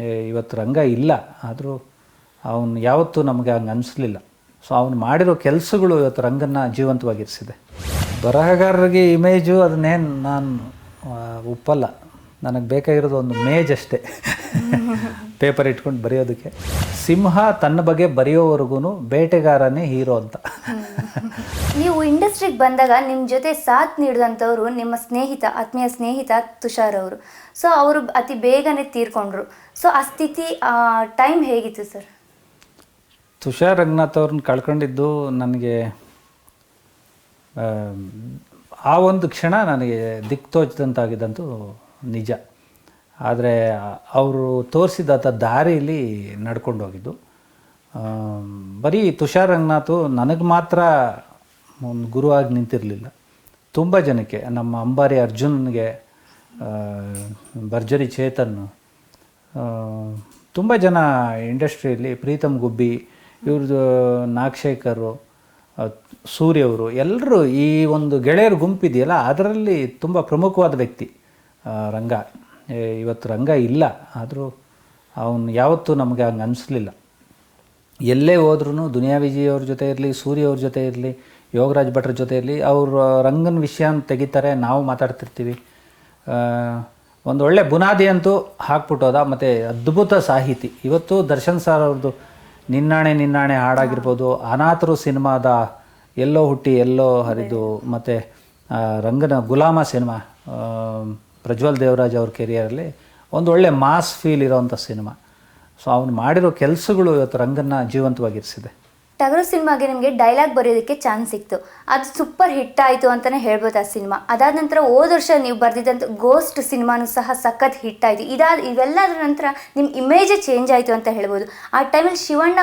ಇವತ್ತು ರಂಗ ಇಲ್ಲ. ಆದರೂ ಅವನು ಯಾವತ್ತೂ ನಮಗೆ ಹಂಗೆ ಅನಿಸ್ಲಿಲ್ಲ. ಸೊ ಅವನು ಮಾಡಿರೋ ಕೆಲಸಗಳು ಇವತ್ತು ರಂಗನ್ನು ಜೀವಂತವಾಗಿರಿಸಿದೆ. ಬರಹಗಾರರಿಗೆ ಇಮೇಜು ಅದನ್ನೇನು ನಾನು ಒಪ್ಪಲ್ಲ ನನಗೆ ಬೇಕಾಗಿರೋದು ಒಂದು ಮೇಜ್ ಅಷ್ಟೇ. ಪೇಪರ್ ಇಟ್ಕೊಂಡು ಬರೆಯೋದಕ್ಕೆ. ಸಿಂಹ ತನ್ನ ಬಗ್ಗೆ ಬರೆಯೋವರೆಗೂ ಬೇಟೆಗಾರನೇ ಹೀರೋ ಅಂತ. ನೀವು ಇಂಡಸ್ಟ್ರಿಗೆ ಬಂದಾಗ ನಿಮ್ಮ ಜೊತೆ ಸಾಥ್ ನೀಡಿದಂಥವ್ರು ನಿಮ್ಮ ಸ್ನೇಹಿತ ಆತ್ಮೀಯ ಸ್ನೇಹಿತ ತುಷಾರ್ ಅವರು. ಸೊ ಅವರು ಅತಿ ಬೇಗನೆ ತೀರ್ಕೊಂಡ್ರು. ಸೊ ಆ ಸ್ಥಿತಿ ಟೈಮ್ ಹೇಗಿತ್ತು ಸರ್ ತುಷಾರ್ ರಂಗನಾಥ್ ಅವ್ರನ್ನ ಕಳ್ಕೊಂಡಿದ್ದು ನನಗೆ ಆ, ಒಂದು ಕ್ಷಣ ನನಗೆ ದಿಕ್ಕು ತೋಚಿದಂತಾಗಿದ್ದಂತೂ ನಿಜ. ಆದರೆ ಅವರು ತೋರಿಸಿದಂಥ ದಾರಿಯಲ್ಲಿ ನಡ್ಕೊಂಡು ಹೋಗಿದ್ದು. ಬರೀ ತುಷಾರ್ ರಂಗನಾಥು ನನಗೆ ಮಾತ್ರ ಒಂದು ಗುರುವಾಗಿ ನಿಂತಿರಲಿಲ್ಲ. ತುಂಬ ಜನಕ್ಕೆ, ನಮ್ಮ ಅಂಬಾರಿ ಅರ್ಜುನ್ಗೆ ಭರ್ಜರಿ ಚೇತನ್ ತುಂಬ ಜನ ಇಂಡಸ್ಟ್ರಿಯಲ್ಲಿ, ಪ್ರೀತಮ್ ಗುಬ್ಬಿ ಇವ್ರದ್ದು ನಾಗಶೇಖರು ಸೂರ್ಯವರು ಎಲ್ಲರೂ ಈ ಒಂದು ಗೆಳೆಯರ ಗುಂಪಿದೆಯಲ್ಲ, ಅದರಲ್ಲಿ ತುಂಬ ಪ್ರಮುಖವಾದ ವ್ಯಕ್ತಿ ರಂಗ. ಇವತ್ತು ರಂಗ ಇಲ್ಲ, ಆದರೂ ಅವನು ಯಾವತ್ತೂ ನಮಗೆ ಹಂಗೆ ಅನಿಸ್ಲಿಲ್ಲ. ಎಲ್ಲೇ ಹೋದ್ರೂ ದುನಿಯಾ ವಿಜಯವ್ರ ಜೊತೆ ಇರಲಿ ಸೂರ್ಯ ಅವ್ರ ಜೊತೆ ಇರಲಿ, ಯೋಗರಾಜ್ ಭಟ್ರ ಜೊತೆ ಇರಲಿ, ಅವರು ರಂಗನ ವಿಷಯ ತೆಗಿತಾರೆ, ನಾವು ಮಾತಾಡ್ತಿರ್ತೀವಿ. ಒಂದು ಒಳ್ಳೆ ಬುನಾದಿ ಅಂತೂ ಹಾಕ್ಬಿಟ್ಟೋದ ಮತ್ತು ಅದ್ಭುತ ಸಾಹಿತಿ. ಇವತ್ತು ದರ್ಶನ್ ಸರ್ ಅವ್ರದ್ದು ನಿನ್ನಾಣೆ ನಿನ್ನಾಣೆ ಹಾಡಾಗಿರ್ಬೋದು, ಅನಾಥರು ಸಿನಿಮಾದ ಎಲ್ಲೋ ಹುಟ್ಟಿ, ಎಲ್ಲೋ ಹರಿದು, ಮತ್ತು ರಂಗನ ಗುಲಾಮ ಸಿನಿಮಾ ಪ್ರಜ್ವಲ್ ದೇವರಾಜ್ ಅವ್ರ ಕೆರಿಯರಲ್ಲಿ ಒಂದು ಒಳ್ಳೆ ಮಾಸ್ ಫೀಲ್ ಇರೋವಂಥ ಸಿನಿಮಾ. ಸೊ ಅವನು ಮಾಡಿರೋ ಕೆಲಸಗಳು ಇವತ್ತು ರಂಗನ್ನ ಜೀವಂತವಾಗಿರಿಸಿದೆ. ಟಗರು ಸಿನಿಮಾಗೆ ನಿಮಗೆ ಡೈಲಾಗ್ ಬರೆಯೋದಕ್ಕೆ ಚಾನ್ಸ್ ಸಿಕ್ತು. ಅದು ಸೂಪರ್ ಹಿಟ್ ಆಯಿತು ಅಂತಲೇ ಹೇಳ್ಬೋದು ಆ ಸಿನಿಮಾ. ಅದಾದ ನಂತರ ಹೋದ ವರ್ಷ ನೀವು ಬರೆದಿದ್ದಂಥ ಗೋಸ್ಟ್ ಸಿನಿಮಾನು ಸಹ ಸಖತ್ ಹಿಟ್ ಆಯಿತು. ಇದಾದ ಇವೆಲ್ಲದರ ನಂತರ ನಿಮ್ಮ ಇಮೇಜೇ ಚೇಂಜ್ ಆಯಿತು ಅಂತ ಹೇಳ್ಬೋದು. ಆ ಟೈಮಲ್ಲಿ ಶಿವಣ್ಣ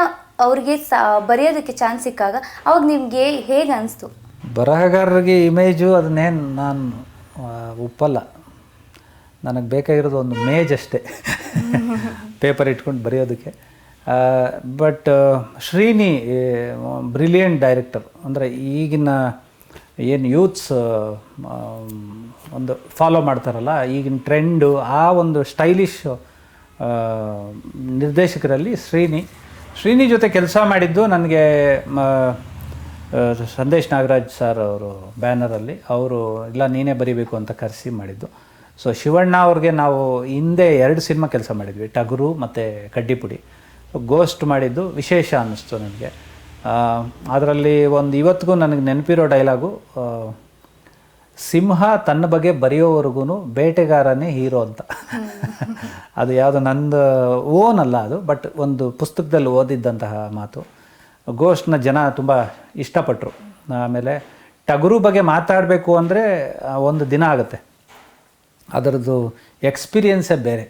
ಅವ್ರಿಗೆ ಸ ಬರೆಯೋದಕ್ಕೆ ಚಾನ್ಸ್ ಸಿಕ್ಕಾಗ ಅವಾಗ ನಿಮಗೆ ಹೇಗೆ ಅನಿಸ್ತು? ಬರಹಗಾರರಿಗೆ ಇಮೇಜು ಅದನ್ನೇನು ನಾನು ಒಪ್ಪಲ್ಲ. ನನಗೆ ಬೇಕಾಗಿರೋದು ಒಂದು ಮೇಜ್ ಅಷ್ಟೇ. ಪೇಪರ್ ಇಟ್ಕೊಂಡು ಬರೆಯೋದಕ್ಕೆ. But Shreeni brilliant director. ಅಂದರೆ ಈಗಿನ, ಏನು ಯೂತ್ಸ್ ಒಂದು ಫಾಲೋ ಮಾಡ್ತಾರಲ್ಲ, ಈಗಿನ ಟ್ರೆಂಡು, ಆ ಒಂದು ಸ್ಟೈಲಿಶ್ ನಿರ್ದೇಶಕರಲ್ಲಿ ಶ್ರೀನಿ. ಶ್ರೀನಿ ಜೊತೆ ಕೆಲಸ ಮಾಡಿದ್ದು ನನಗೆ ಸಂದೇಶ್ ನಾಗರಾಜ್ ಸರ್ ಅವರು ಬ್ಯಾನರಲ್ಲಿ. ಅವರು, ಇಲ್ಲ, ನೀನೇ ಬರಿಬೇಕು ಅಂತ ಕರೆಸಿ ಮಾಡಿದ್ದು. ಸೊ ಶಿವಣ್ಣ ಅವ್ರಿಗೆ ನಾವು ಹಿಂದೆ ಎರಡು ಸಿನಿಮಾ ಕೆಲಸ ಮಾಡಿದ್ವಿ. ಟಗರು ಮತ್ತು ಕಡ್ಡಿಪುಡಿ. ಗೋಸ್ಟ್ ಮಾಡಿದ್ದು ವಿಶೇಷ ಅನ್ನಿಸ್ತು ನನಗೆ. ಅದರಲ್ಲಿ ಒಂದು ಇವತ್ತಿಗೂ ನನಗೆ ನೆನಪಿರೋ ಡೈಲಾಗು ಸಿಂಹ ತನ್ನ ಬಗ್ಗೆ ಬರೆಯೋವರೆಗೂ ಬೇಟೆಗಾರನೇ ಹೀರೋ ಅಂತ. ಅದು ಯಾವುದೋ ನಂದು ಓನ್ ಅಲ್ಲ ಅದು, ಬಟ್ ಒಂದು ಪುಸ್ತಕದಲ್ಲಿ ಓದಿದ್ದಂತಹ ಮಾತು. ಗೋಷ್ಟ್ನ ಜನ ತುಂಬ ಇಷ್ಟಪಟ್ಟರು ಆಮೇಲೆ ಟಗರು ಬಗ್ಗೆ ಮಾತಾಡಬೇಕು ಅಂದರೆ ಒಂದು ದಿನ ಆಗುತ್ತೆ. ಅದರದ್ದು ಎಕ್ಸ್ಪೀರಿಯೆನ್ಸೇ ಬೇರೆ.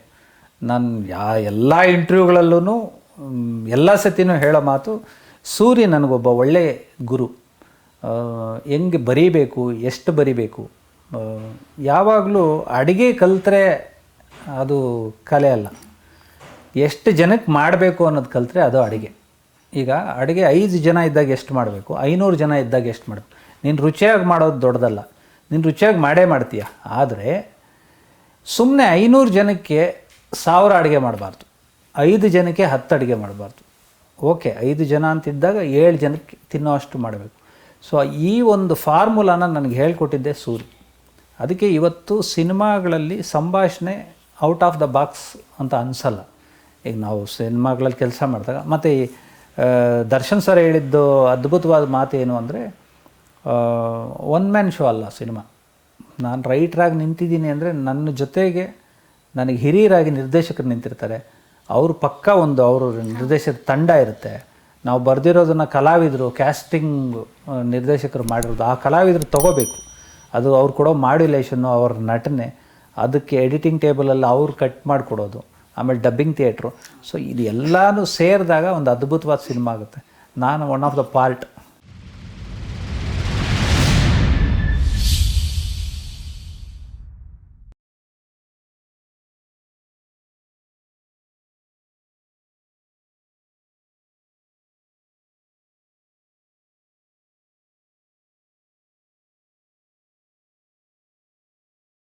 ನಾನು ಯಾ ಎಲ್ಲ ಇಂಟರ್ವ್ಯೂಗಳಲ್ಲೂ ಎಲ್ಲ ಸತಿನೂ ಹೇಳೋ ಮಾತು, ಸೂರ್ಯ ನನಗೊಬ್ಬ ಒಳ್ಳೆಯ ಗುರು. ಹೆಂಗೆ ಬರೀಬೇಕು, ಎಷ್ಟು ಬರಿಬೇಕು ಯಾವಾಗಲೂ ಅಡುಗೆ ಕಲಿತ್ರೆ ಅದು ಕಲೆ ಅಲ್ಲ. ಎಷ್ಟು ಜನಕ್ಕೆ ಮಾಡಬೇಕು ಅನ್ನೋದು ಕಲಿತ್ರೆ ಅದು ಅಡುಗೆ. ಈಗ ಅಡುಗೆ ಐದು ಜನ ಇದ್ದಾಗ ಎಷ್ಟು ಮಾಡಬೇಕು, ಐನೂರು ಜನ ಇದ್ದಾಗ ಎಷ್ಟು ಮಾಡಬೇಕು? ನೀನು ರುಚಿಯಾಗಿ ಮಾಡೋದು ದೊಡ್ಡದಲ್ಲ. ನೀನು ರುಚಿಯಾಗಿ ಮಾಡೇ ಮಾಡ್ತೀಯ. ಆದರೆ ಸುಮ್ಮನೆ ಐನೂರು ಜನಕ್ಕೆ ಸಾವಿರ ಅಡುಗೆ ಮಾಡಬಾರ್ದು. ಐದು ಜನಕ್ಕೆ ಹತ್ತು ಅಡುಗೆ ಮಾಡಬಾರ್ದು. ಓಕೆ ಐದು ಜನ ಅಂತಿದ್ದಾಗ ಏಳು ಜನಕ್ಕೆ ತಿನ್ನೋ ಅಷ್ಟು ಮಾಡಬೇಕು. ಸೊ ಈ ಒಂದು ಫಾರ್ಮುಲಾನ ನನಗೆ ಹೇಳಿಕೊಟ್ಟಿದ್ದೆ ಸೂರಿ. ಅದಕ್ಕೆ ಇವತ್ತು ಸಿನಿಮಾಗಳಲ್ಲಿ ಸಂಭಾಷಣೆ ಔಟ್ ಆಫ್ ದ ಬಾಕ್ಸ್ ಅಂತ ಅನಿಸಲ್ಲ. ಈಗ ನಾವು ಸಿನಿಮಾಗಳಲ್ಲಿ ಕೆಲಸ ಮಾಡಿದಾಗ ಮತ್ತು ಈ, ದರ್ಶನ್ ಸರ್ ಹೇಳಿದ್ದು ಅದ್ಭುತವಾದ ಮಾತು ಏನು ಅಂದರೆ ಒನ್ ಮ್ಯಾನ್ ಶೋ ಅಲ್ಲ ಸಿನಿಮಾ. ನಾನು ರೈಟ್ರಾಗಿ ನಿಂತಿದ್ದೀನಿ ಅಂದರೆ ನನ್ನ ಜೊತೆಗೆ ನನಗೆ ಹಿರಿಯರಾಗಿ ನಿರ್ದೇಶಕರು ನಿಂತಿರ್ತಾರೆ. ಅವರು ಪಕ್ಕ ಒಂದು ಅವರು ನಿರ್ದೇಶಕ ತಂಡ ಇರುತ್ತೆ. ನಾವು ಬರೆದಿರೋದನ್ನು ಕಲಾವಿದರು ಕ್ಯಾಸ್ಟಿಂಗ್ ನಿರ್ದೇಶಕರು ಮಾಡಿರೋದು, ಆ ಕಲಾವಿದರು ತಗೋಬೇಕು. ಅದು ಅವ್ರು ಕೊಡೋ ಮಾಡ್ಯುಲೇಷನ್ನು ಅವ್ರ ನಟನೆ, ಅದಕ್ಕೆ ಎಡಿಟಿಂಗ್ ಟೇಬಲಲ್ಲಿ ಅವ್ರು ಕಟ್ ಮಾಡಿಕೊಡೋದು, ಆಮೇಲೆ ಡಬ್ಬಿಂಗ್ ಥಿಯೇಟ್ರು ಸೊ ಇದು ಎಲ್ಲನೂ ಸೇರಿದಾಗ ಒಂದು ಅದ್ಭುತವಾದ ಸಿನಿಮಾ ಆಗುತ್ತೆ. ನಾನು ಒನ್ ಆಫ್ ದ ಪಾರ್ಟ್